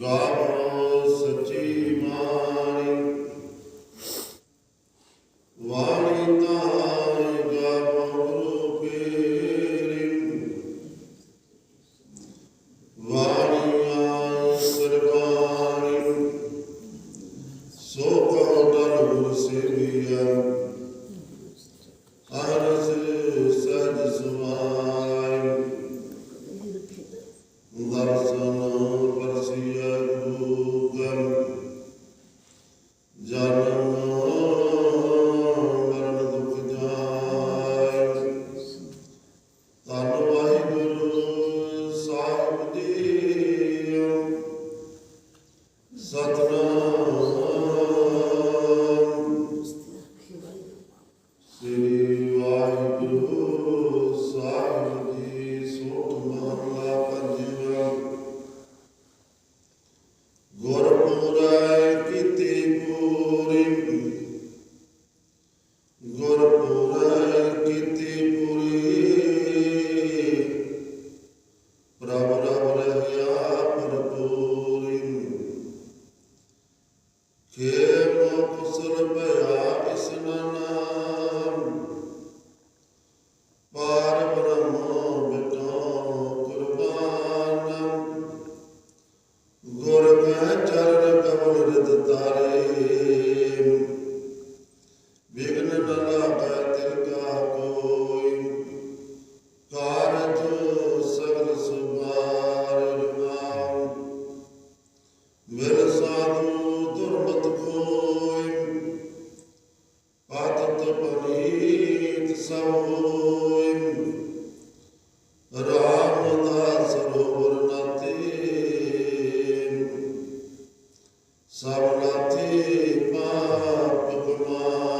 God vegan ਡਲਾ ਕੈ ਤਿਲ ਕਾ ਕੋਈ। ਕਾਰਜ ਸਗਲ ਸੁਭਾਰ ਨਾਮ ਵਿਰ ਸਾਧੂ ਦੁਰਮਤ ਕੋਈ ਪਾਤਤ ਪਨੀਤ ਸਭ ਹੋਈ ਰਾਮ ਦਾ ਸਰੋਵਰ ਨਾਤੇ ਸਭ ਨਾਤੇ ਪਾਪ ਕਮਾ